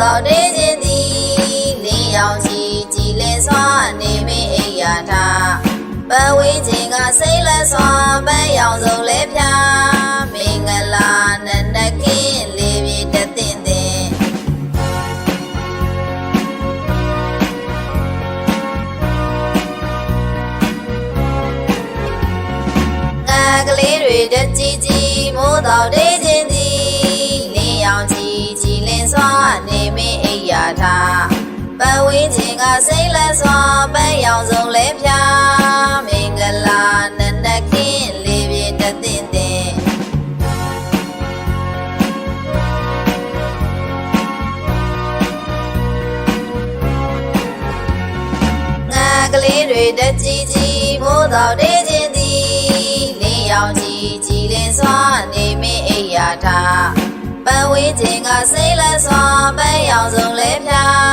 တော်တေးခြင်းသည်နေရောင်ချီကြည်လင်းစွာနေမင်းအိယာထာပဝေးခြင်းကစိတ်လက်စွာပဲရောင်စုံလဲပြာမင်္ဂလာနနခင်းလေးပြည့်တဲ့တင်တဲ့ငါကလေးတွေတကြည်ကြည်မိုးတော် င်းခြင်းကစိတ်လက်စွာပန်းရောင်စုံလဲဖြာမင်္ဂလာနန္ဒခင်းလေးပြည့်တသင့်တဲ့ငါကလေးတွေတက်ကြီးကြီးမိုးတော်တေးခြင်းသည်လင်းရောင်ကြီးကြီးလင်းစွာနေမင်းအိယာထားပန်းဝင်းခြင်းကစိတ်လက်စွာပန်းရောင်စုံလဲဖြာ